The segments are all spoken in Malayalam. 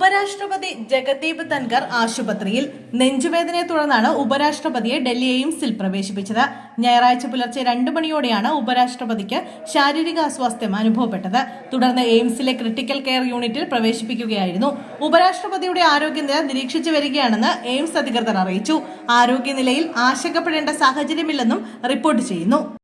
ഉപരാഷ്ട്രപതി ജഗദീപ് തൻകർ ആശുപത്രിയിൽ നെഞ്ചുവേദനയെ തുടർന്നാണ് ഉപരാഷ്ട്രപതിയെ ഡൽഹി എയിംസിൽ പ്രവേശിപ്പിച്ചത്. ഞായറാഴ്ച പുലർച്ചെ രണ്ടു മണിയോടെയാണ് ഉപരാഷ്ട്രപതിക്ക് ശാരീരിക അസ്വാസ്ഥ്യം അനുഭവപ്പെട്ടത്. തുടർന്ന് എയിംസിലെ ക്രിട്ടിക്കൽ കെയർ യൂണിറ്റിൽ പ്രവേശിപ്പിക്കുകയായിരുന്നു. ഉപരാഷ്ട്രപതിയുടെ ആരോഗ്യനില നിരീക്ഷിച്ചു വരികയാണെന്ന് എയിംസ് അധികൃതർ അറിയിച്ചു. ആരോഗ്യനിലയിൽ ആശങ്കപ്പെടേണ്ട സാഹചര്യമില്ലെന്നും റിപ്പോർട്ട് ചെയ്യുന്നു.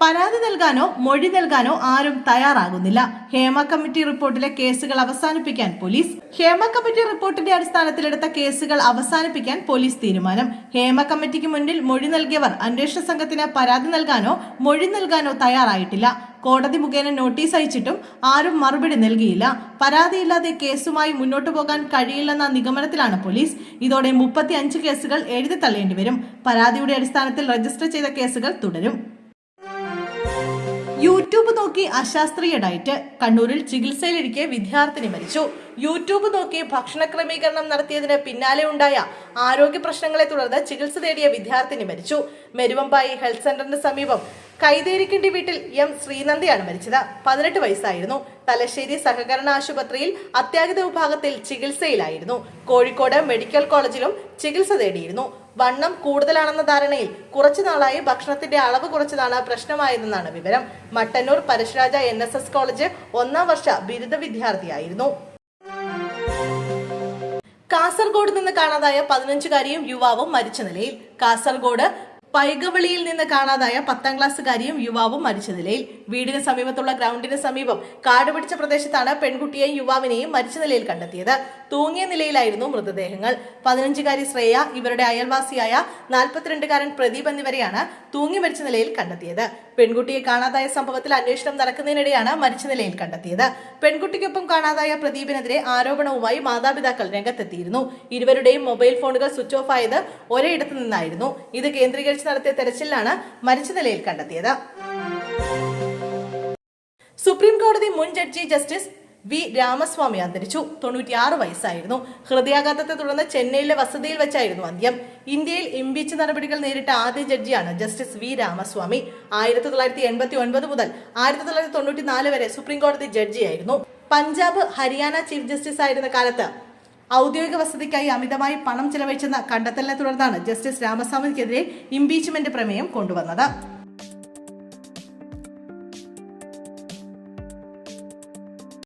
പരാതി നൽകാനോ മൊഴി നൽകാനോ ആരും തയ്യാറാകുന്നില്ല. ഹേമ കമ്മിറ്റി റിപ്പോർട്ടിലെ കേസുകൾ അവസാനിപ്പിക്കാൻ പോലീസ് ഹേമ കമ്മിറ്റി റിപ്പോർട്ടിന്റെ അടിസ്ഥാനത്തിലെടുത്ത കേസുകൾ അവസാനിപ്പിക്കാൻ പോലീസ് തീരുമാനം. ഹേമ കമ്മിറ്റിക്ക് മുന്നിൽ മൊഴി നൽകിയവർ അന്വേഷണ സംഘത്തിന് പരാതി നൽകാനോ മൊഴി നൽകാനോ തയ്യാറായിട്ടില്ല. കോടതി മുഖേന നോട്ടീസ് അയച്ചിട്ടും ആരും മറുപടി നൽകിയില്ല. പരാതിയില്ലാതെ കേസുമായി മുന്നോട്ടു പോകാൻ കഴിയില്ലെന്ന നിഗമനത്തിലാണ് പോലീസ്. ഇതോടെ മുപ്പത്തി കേസുകൾ എഴുതി തള്ളേണ്ടി വരും. പരാതിയുടെ അടിസ്ഥാനത്തിൽ രജിസ്റ്റർ ചെയ്ത കേസുകൾ തുടരും. യൂട്യൂബ് നോക്കി അശാസ്ത്രീയ ഡയറ്റ്. കണ്ണൂരിൽ ചികിത്സയിലിരിക്കെ വിദ്യാർത്ഥിനി മരിച്ചു. യൂട്യൂബ് നോക്കി ഭക്ഷണ ക്രമീകരണം നടത്തിയതിന് പിന്നാലെ ഉണ്ടായ ആരോഗ്യ പ്രശ്നങ്ങളെ തുടർന്ന് ചികിത്സ തേടിയ വിദ്യാർത്ഥിനി മരിച്ചു. മെരുവമ്പായി ഹെൽത്ത് സെന്ററിന് സമീപം കൈതേരിക്കിണ്ടി വീട്ടിൽ എം ശ്രീനന്ദയാണ് മരിച്ചത്. പതിനെട്ട് വയസ്സായിരുന്നു. തലശ്ശേരി സഹകരണ ആശുപത്രിയിൽ അത്യാഹിത വിഭാഗത്തിൽ ചികിത്സയിലായിരുന്നു. കോഴിക്കോട് മെഡിക്കൽ കോളേജിലും ചികിത്സ തേടിയിരുന്നു. വണ്ണം കൂടുതലാണെന്ന ധാരണയിൽ കുറച്ചു നാളായി ഭക്ഷണത്തിന്റെ അളവ് കുറച്ചതാണ് പ്രശ്നമായതെന്നാണ് വിവരം. Mattannur Parashuraja N S S college ഒന്നാം വർഷ ബിരുദ വിദ്യാർത്ഥിയായിരുന്നു. കാസർഗോഡ് നിന്ന് കാണാതായ പതിനഞ്ചുകാരിയും യുവാവും മരിച്ച നിലയിൽ. കാസർഗോഡ് പൈകവളിയിൽ നിന്ന് കാണാതായ പത്താം ക്ലാസ്സുകാരിയും യുവാവും മരിച്ച നിലയിൽ. വീടിന് സമീപത്തുള്ള ഗ്രൗണ്ടിന് സമീപം കാടുപിടിച്ച പ്രദേശത്താണ് പെൺകുട്ടിയെയും യുവാവിനെയും മരിച്ച നിലയിൽ കണ്ടെത്തിയത്. തൂങ്ങിയ നിലയിലായിരുന്നു മൃതദേഹങ്ങൾ. പതിനഞ്ചുകാരി ശ്രേയ ഇവരുടെ അയൽവാസിയായ നാൽപ്പത്തിരണ്ടുകാരൻ പ്രദീപ് എന്നിവരെയാണ് തൂങ്ങി മരിച്ച നിലയിൽ കണ്ടെത്തിയത്. പെൺകുട്ടിയെ കാണാതായ സംഭവത്തിൽ അന്വേഷണം നടക്കുന്നതിനിടെയാണ് മരിച്ച നിലയിൽ കണ്ടെത്തിയത്. പെൺകുട്ടിക്കൊപ്പം കാണാതായ പ്രദീപിനെതിരെ ആരോപണവുമായി മാതാപിതാക്കൾ രംഗത്തെത്തിയിരുന്നു. ഇരുവരുടെയും മൊബൈൽ ഫോണുകൾ സ്വിച്ച് ഓഫ് ആയത് ഒരേയിടത്തു നിന്നായിരുന്നു. ഇത് കേന്ദ്രീകരിച്ച് നടത്തിയ തെരച്ചിലാണ് മരിച്ച നിലയിൽ കണ്ടെത്തിയത്. സുപ്രീം കോടതി മുൻ ജഡ്ജി ജസ്റ്റിസ് വി രാമസ്വാമി അന്തരിച്ചു. തൊണ്ണൂറ്റിയാറ് വയസ്സായിരുന്നു. ഹൃദയാഘാതത്തെ തുടർന്ന് ചെന്നൈയിലെ വസതിയിൽ വെച്ചായിരുന്നു അന്ത്യം. ഇന്ത്യയിൽ ഇംപീച്ച് നടപടികൾ നേരിട്ട ആദ്യ ജഡ്ജിയാണ് ജസ്റ്റിസ് വി രാമസ്വാമി. ആയിരത്തി തൊള്ളായിരത്തി എൺപത്തി ഒൻപത് മുതൽ ആയിരത്തി തൊള്ളായിരത്തി തൊണ്ണൂറ്റി നാല് വരെ സുപ്രീം കോടതി ജഡ്ജിയായിരുന്നു. പഞ്ചാബ് ഹരിയാന ചീഫ് ജസ്റ്റിസ് ആയിരുന്ന കാലത്ത് ഔദ്യോഗിക വസതിക്കായി അമിതമായി പണം ചെലവഴിച്ചെന്ന കണ്ടെത്തലിനെ തുടർന്നാണ് ജസ്റ്റിസ് രാമസ്വാമിക്കെതിരെ ഇംപീച്ച്മെന്റ് പ്രമേയം കൊണ്ടുവന്നത്.